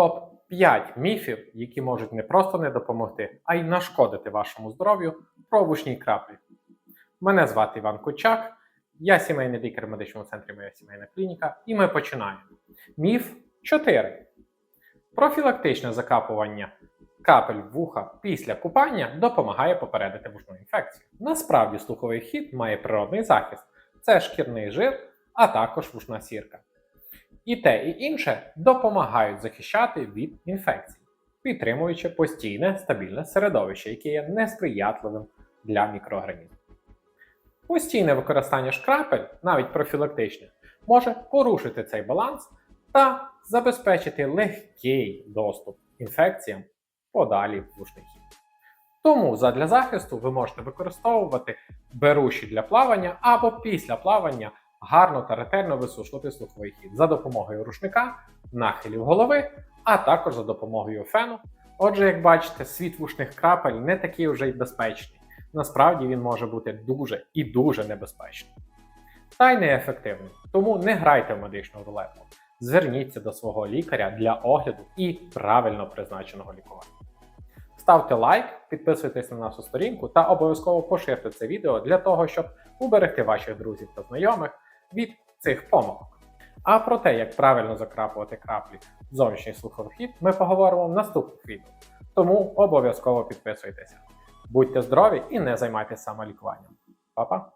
топ-5 міфів, які можуть не просто не допомогти, а й нашкодити вашому здоров'ю про вушній краплі. Мене звати Іван Кучак, я сімейний лікар в медичному центрі Моя сімейна клініка, і ми починаємо. Міф 4. Профілактичне закапування капель вуха після купання допомагає попередити вушну інфекцію. Насправді слуховий хід має природний захист це шкірний жир, а також вушна сірка. І те, і інше допомагають захищати від інфекцій, підтримуючи постійне стабільне середовище, яке є несприятливим для мікроорганізмів. Постійне використання шкрапель, навіть профілактичне, може порушити цей баланс та забезпечити легкий доступ інфекціям подалі в вушний. Тому задля захисту ви можете використовувати беруші для плавання або після плавання гарно та ретельно висушувати слуховий хід за допомогою рушника, нахилів голови, а також за допомогою фену. Отже, як бачите, світ вушних крапель не такий вже й безпечний. Насправді він може бути дуже і дуже небезпечним. Та й неефективним. Тому не грайте в медичну рулетку. Зверніться до свого лікаря для огляду і правильно призначеного лікування. Ставте лайк, підписуйтесь на нашу сторінку та обов'язково поширте це відео для того, щоб уберегти ваших друзів та знайомих від цих помилок. А про те, як правильно закрапувати краплі в зовнішній слуховий хід, ми поговоримо в наступних відео. Тому обов'язково підписуйтеся. Будьте здорові і не займайтеся самолікуванням. Па-па!